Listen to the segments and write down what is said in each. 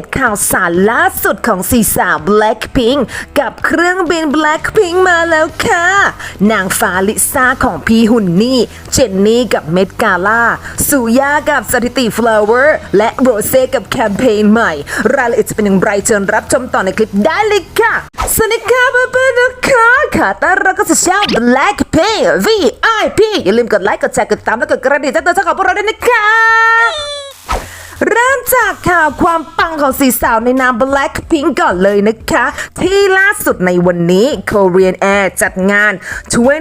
ตข่าวสารล่าสุดของสีสาว Blackpink กับเครื่องบิน Blackpink มาแล้วค่ะ นางฟ้าลิซ่าของพี่หุ่นนี่ เจนนี่กับเมดกาล่าสุยากับสถิติ Flower และโรเซ่กับแคมเปญใหม่ รายละเอียดจะเป็นอย่างไรเชิญรับชมต่อในคลิปได้เลยค่ะ สวัสดีค่ะเพื่อนๆนะคะค่ะต้อนรับเข้าสู่ช่อง Blackpink VIP อย่าลืมกดไลค์กดแชร์กดติดตามและกดกระดิ่งแจ้งเตือนช่องของพวกเราด้วยนะคะ เริ่มจากข่าวความปังของสีสาวในนาม Blackpink ก่อนเลยนะคะ ที่ล่าสุดในวันนี้ Korean Air จัดงาน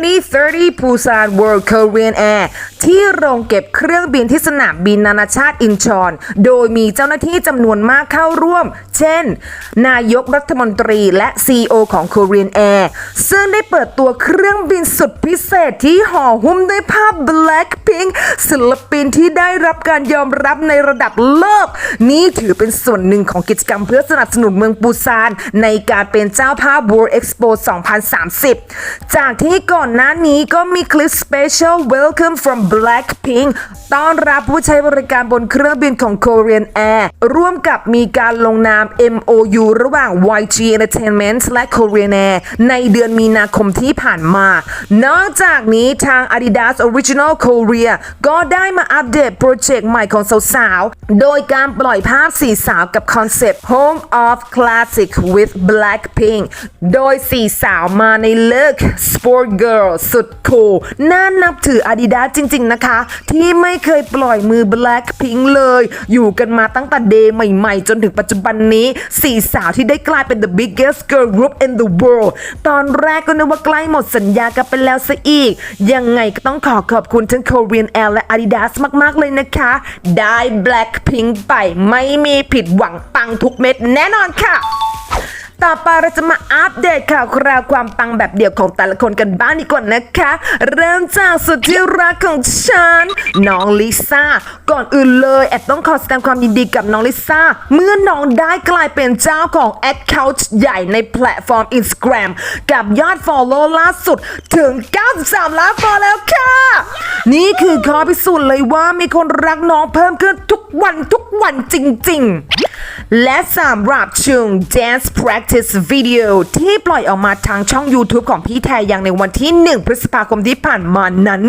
2030 Busan World Korean Air ที่โรงเก็บเครื่องบินที่สนามบินนานาชาติอินชอน โดยมีเจ้าหน้าที่จำนวนมากเข้าร่วม เช่น นายกรัฐมนตรีและ CEO ของ Korean Air ซึ่งได้เปิดตัวเครื่องบินสุดพิเศษที่ห่อหุ้มด้วยภาพ Blackpink ศิลปินที่ได้รับการยอมรับในระดับโลกนี่ถือเป็นส่วนหนึ่งของกิจกรรมเพื่อสนับสนุนเมืองปูซาน ในการเป็นเจ้าภาพ World Expo 2030 จากที่ก่อนหน้านี้ก็มีคลิป Special Welcome from Blackpink ต้อนรับผู้ใช้บริการบนเครื่องบินของ Korean Air ร่วมกับมีการลงนาม MOU ระหว่าง YG Entertainment และ Korean Air ในเดือนมีนาคมที่ผ่านมา นอกจากนี้ทาง Adidas Original Korea ก็ได้มาอัปเดตโปรเจกต์ใหม่ของสาวๆ โดยยการปล่อยภาพสี่สาวกับคอนเซปต์ Home of Classic with Blackpink โดยสี่สาวมาในเลิก Sport Girl สุดคูลน่านับถือ Adidas จริง ๆ นะคะ ที่ไม่เคยปล่อยมือ Blackpink เลย อยู่กันมาตั้งแต่เดย์ใหม่ ๆ จนถึงปัจจุบันนี้สี่สาวที่ได้กลายเป็น the biggest girl group in the world ตอนแรกก็นึกว่าใกล้หมดสัญญากันไปแล้วซะอีก ยังไงก็ต้องขอขอบคุณทั้ง Korean Air และ Adidas มาก ๆ เลยนะคะ ได้ Blackpink ไป ไม่มีผิดหวังปังทุกเม็ดแน่นอนค่ะ ต่อไปเราจะมาอัปเดตข่าวคราวความปังแบบเดี่ยวของแต่ละคนกันบ้างดีกว่านะคะ เริ่มจากสุดที่รักของฉัน น้องลิซ่า ก่อนอื่นเลยแอบต้องขอแสดงความยินดีกับน้องลิซ่า เมื่อน้องได้กลายเป็นเจ้าของ Account ใหญ่ในแพลตฟอร์ม Instagram กับยอด Follow ล่าสุดถึง 93 ล้าน Follow แล้วค่ะ นี่คือข้อพิสูจน์เลยว่ามีคนรักน้องเพิ่มขึ้นทุกวันทุกวันจริง ๆ และสำหรับช่วง Dance Practice Video ที่ปล่อยออกมาทางช่อง YouTube ของพี่แทยังในวันที่ 1 พฤษภาคมที่ผ่านมานั้น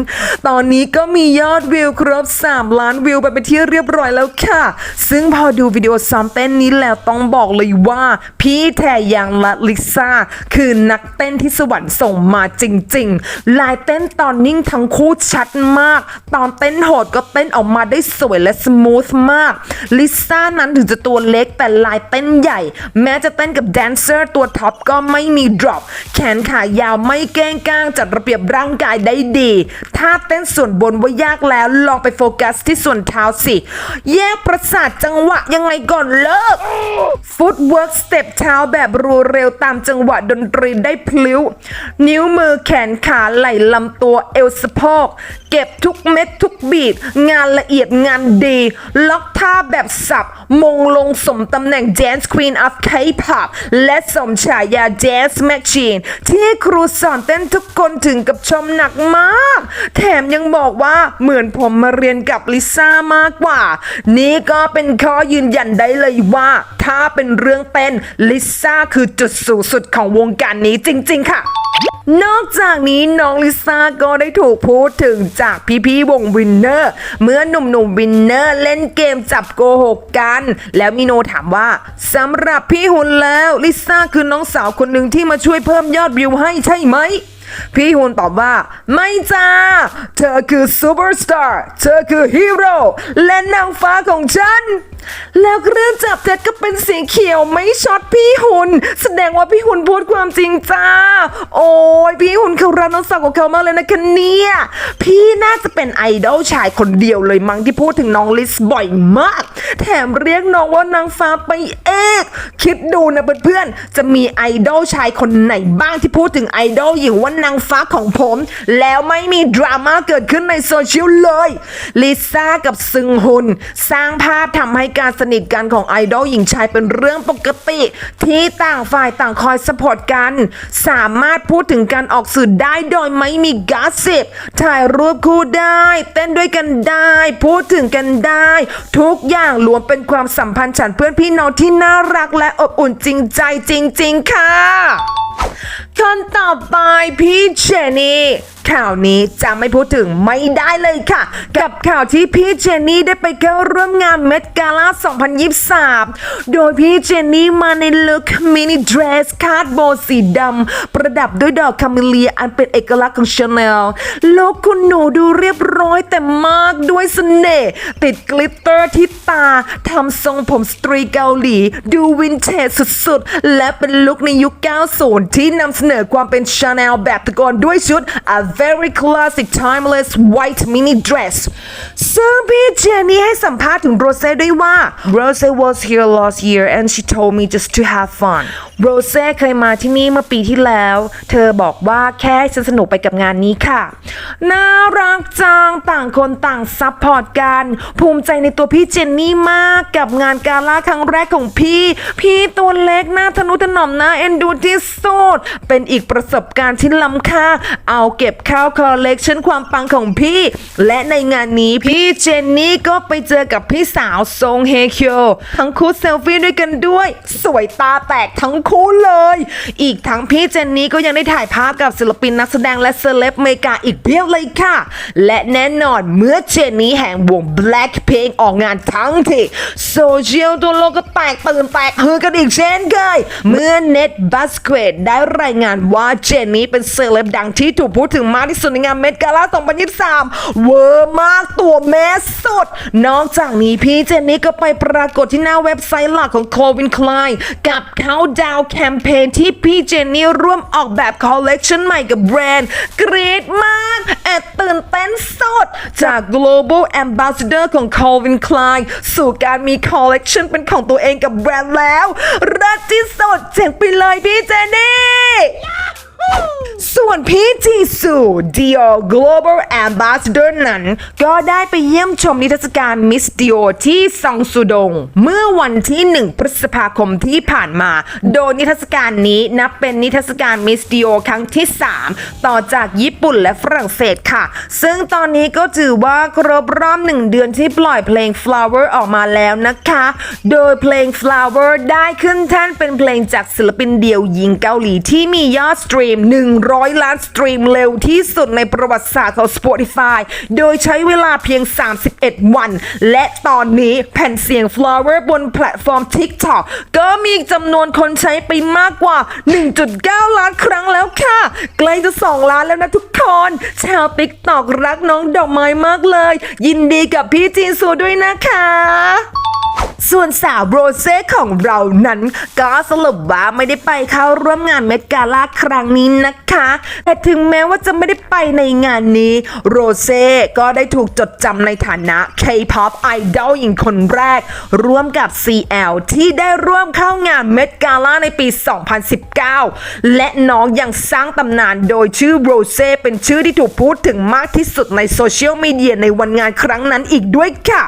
ตอนนี้ก็มียอดวิวครบ 3 ล้านวิวไปเป็นที่เรียบร้อยแล้วค่ะ ซึ่งพอดูวิดีโอซ้อมเต้นนี้แล้วต้องบอกเลยว่า พี่แทยังและลิซ่าคือนักเต้นที่สวรรค์ส่งมาจริง ๆ ลายเต้นตอนนิ่งทั้งคู่ชัดมาก ตอนเต้นโหดก็เต้นออกมาได้สวยและสมูทมาก ลิซ่านั้นถึงจะตัวเล็กแต่ลายเต้นใหญ่ แม้จะเต้นกับแดนเซอร์ตัวท็อปก็ไม่มีดรอปแขนขายาวไม่เก้งก้างจัดระเบียบร่างกายได้ดีถ้าเต้นส่วนบนว่ายากแล้วลองไปโฟกัสที่ส่วนเท้าสิ แยกประสาทจังหวะยังไงก่อนเลิกฟุตเวิร์กสเต็ปเท้าแบบรัวเร็วตามจังหวะดนตรีได้พลิ้ว นิ้วมือแขนขาไหล่ลำตัวเอวสะโพก เก็บทุกเม็ดทุกบีด งานละเอียดงานดี ล็อกท่าแบบสับ มงลงสมตำแหน่ง Dance Queen of K-pop และสมฉายา Dance Machine ที่ครูสอนเต้นทุกคนถึงกับชมหนักมาก แถมยังบอกว่าเหมือนผมมาเรียนกับลิซ่ามากกว่า นี่ก็เป็นข้อยืนยันได้เลยว่า ถ้าเป็นเรื่องเต้นลิซ่าคือจุดสูงสุดของวงการนี้จริง ๆ ค่ะ นอกจากนี้น้องลิซ่าก็ได้ถูกพูดถึงจากพี่ๆวงวินเนอร์ เมื่อหนุ่มๆวินเนอร์เล่นเกมจับโกหกกัน แล้วมีโนถามว่าสำหรับพี่หุนแล้วลิซ่าคือน้องสาวคนหนึ่งที่มาช่วยเพิ่มยอดวิวให้ใช่ไหมพี่ฮุนตอบว่า ไม่จ้า เธอคือซูเปอร์สตาร์ เธอคือฮีโร่ และนางฟ้าของฉัน แล้วเครื่องจับเท็จก็เป็นสีเขียวไม่ช็อตพี่หุน แสดงว่าพี่หุนพูดความจริงจ้า โอ้ยพี่หุนเขารักน้องสาวของเขามากเลยนะคะเนี่ยพี่น่าจะเป็นไอดอลชายคนเดียวเลยมั้งที่พูดถึงน้องลิสบ่อยมาก แถมเรียกน้องว่านางฟ้าไปเอกคิดดูนะเพื่อนๆจะมีไอดอลชายคนไหนบ้างที่พูดถึงไอดอลหญิงว่านางฟ้าของผม แล้วไม่มีดราม่าเกิดขึ้นในโซเชียลเลยลิซ่ากับซึงฮุนสร้างภาพทำให้การสนิทกันของไอดอลหญิงชายเป็นเรื่องปกติ ที่ต่างฝ่ายต่างคอยสปอร์ตกัน สามารถพูดถึงการออกสื่อได้โดยไม่มีกาสิบถ่ายรูปคู่ได้ เต้นด้วยกันได้ พูดถึงกันได้ ทุกอย่างล้วนเป็นความสัมพันธ์ฉันเพื่อนพี่น้องที่น่ารักและอบอุ่นจริงใจจริง ๆ ค่ะ คนต่อไปพี่เจนี่ข่าวนี้จะไม่พูดถึงไม่ได้เลยค่ะ กับข่าวที่พี่เจนี่ได้ไปเข้าร่วมงานเมดกาล่า 2023 โดยพี่เจนี่มาในลุคมินิเดรสคาดโบว์สีดำประดับด้วยดอกคาเมเลียอันเป็นเอกลักษณ์ของชาแนลลุคคุณหนูดูเรียบร้อยแต่มากด้วยเสน่ห์ติดกลิตเตอร์ที่ตาทำทรงผมสตรีเกาหลี ดูวินเทจสุดๆ และเป็นลุคในยุค 90ที่นำเสนอความเป็นชาแนลแบบตะโกนด้วยชุด a very classic timeless white mini dress ซึ่งพี่เจนี่ให้สัมภาษณ์ถึงโรเซ่ด้วยว่า Rose was here last year and she told me just to have fun โรเซ่เคยมาที่นี่เมื่อปีที่แล้ว เธอบอกว่าแค่ให้ฉันสนุกไปกับงานนี้ค่ะ น่ารักจังต่างคนต่างซัพพอร์ตกัน ภูมิใจในตัวพี่เจนนี่มากกับงานการล่าครั้งแรกของพี่ พี่ตัวเล็กหน้า นุถนอมน้าเอ็นดูที่สุดเป็นอีกประสบการณ์ที่ล้ำค่า เอาเก็บข้าวคอลเลกชันความปังของพี่ และในงานนี้พี่เจนนี่ก็ไปเจอกับพี่สาวซงเฮเคียวทั้งคู่เซลฟี่ด้วยกันด้วย สวยตาแตกทั้งคู่เลย อีกทั้งพี่เจนนี่ก็ยังได้ถ่ายภาพกับศิลปินนักแสดงและเซเลบเมกาอีกเพียบเลยค่ะ และแน่นอนเมื่อเจนนี่แห่งวง Blackpink ออกงานทั้งทีโซเชียลตัวโลกก็แตกตื่นแตกฮือกันอีกเช่นเคยเมื่อเน็ตบัสเควดได้รายงานว่าเจนนี่เป็นเซเลบดังที่ถูกพูดถึงมากที่สุดในงานเมดกาล่า 2023 เวอร์มากตัวแม่สุด นอกจากนี้พี่เจนนี่ก็ไปปรากฏที่หน้าเว็บไซต์หลักของ Calvin Klein กับเขาดาวแคมเปญที่พี่เจนนี่ร่วมออกแบบคอลเลกชันใหม่กับแบรนด์กรีดมากแอบตื่นเต้นสด จาก global ambassador ของ Calvin Klein สู่การมีคอลเลกชันเป็นของตัวเองกับแบรนด์แล้วรักที่สุดเจ๋งไปเลยพี่เจนนี่ ส่วนพี่จีซู Dior Global Ambassador นั้น ก็ได้ไปเยี่ยมชมนิทรรศการ Miss Dior ที่ซองสุดง เมื่อวันที่ 1 พฤษภาคมที่ผ่านมา โดยนิทรรศการนี้นับเป็นนิทรรศการ Miss Dior ครั้งที่ 3 ต่อจากญี่ปุ่นและฝรั่งเศสค่ะ ซึ่งตอนนี้ก็ถือว่าครบรอบหนึ่งเดือนที่ปล่อยเพลง Flower ออกมาแล้วนะคะ โดยเพลง Flower ได้ขึ้นแท่นเป็นเพลงจากศิลปินเดี่ยวหญิงเกาหลีที่มียอดสตรีม100 ล้านสตรีมเร็วที่สุดในประวัติศาสตร์ของ Spotify โดยใช้เวลาเพียง 31 วัน และตอนนี้แผ่นเสียง Flower บนแพลตฟอร์ม TikTok ก็มีจำนวนคนใช้ไปมากกว่า 1.9 ล้านครั้งแล้วค่ะ ใกล้จะ 2 ล้านแล้วนะทุกคน ชาว TikTok รักน้องดอกไม้มากเลย ยินดีกับพี่จีนซูด้วยนะคะ ส่วนสาวโรเซ่ของเรานั้น ก็สรุปว่าไม่ได้ไปเข้าร่วมงานเมดกาล่าครั้งนี้นะคะ แต่ถึงแม้ว่าจะไม่ได้ไปในงานนี้ โรเซ่ก็ได้ถูกจดจำในฐานะ K-POP Idol หญิงคนแรก ร่วมกับ CL ที่ได้ร่วมเข้างานเมดกาล่าในปี 2019 และน้องยังสร้างตำนานโดยชื่อโรเซ่เป็นชื่อที่ถูกพูดถึงมากที่สุดในโซเชียลมีเดียในวันงานครั้งนั้นอีกด้วยค่ะ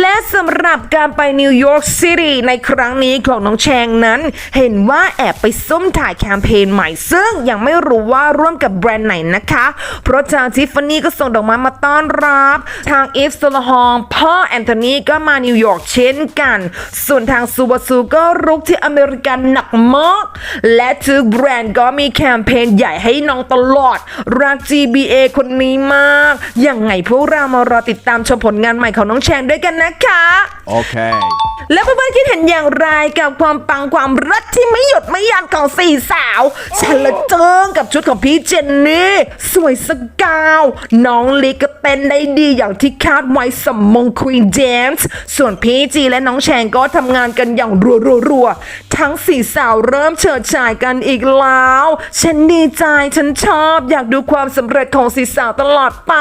และสำหรับการไปนิวยอร์กซิตี้ในครั้งนี้ของน้องแชงนั้น เห็นว่าแอบไปซุ่มถ่ายแคมเปญใหม่ ซึ่งยังไม่รู้ว่าร่วมกับแบรนด์ไหนนะคะ เพราะทางทิฟฟานี่ก็ส่งดอกไม้มาต้อนรับ ทางอีฟสโลฮองพ่อแอนโทนีก็มานิวยอร์กเช่นกัน ส่วนทางซูบาซูก็รุกที่อเมริกันหนักมากและทุกแบรนด์ก็มีแคมเปญใหญ่ให้น้องตลอดรัก GBA คนนี้มาก ยังไงพวกเรามารอติดตามชมผลงานใหม่ของน้องแชงด้วยกันนะคะ Okay. แล้วเพื่อนๆคิดเห็นอย่างไรกับความปังความรักที่ไม่หยุดไม่หยันของสี่สาวฉันละเจิงกับชุดของพี่เจนนี่ สวยสกาว น้องลิกก็เต้นได้ดีอย่างที่คาดไว้สมมงควีนแดนซ์ส่วนพี่จีและน้องแชงก็ทำงานกันอย่างรัวๆๆทั้งสี่สาวเริ่มเฉิดฉายกันอีกแล้ว ฉันดีใจฉันชอบอยากดูความสำเร็จของสี่สาวตลอดไป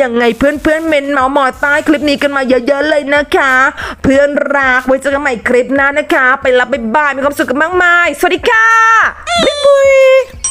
ยังไงเพื่อนๆเมนเมาส์มอยใต้คลิปนี้กันมาเยอะๆเลยนะคะเพื่อนรักไว้เจอกันใหม่คลิปหน้านะคะ ไปรับบ๊ายบายมีความสุขกันมากมาย สวัสดีค่ะ บ๊ายบาย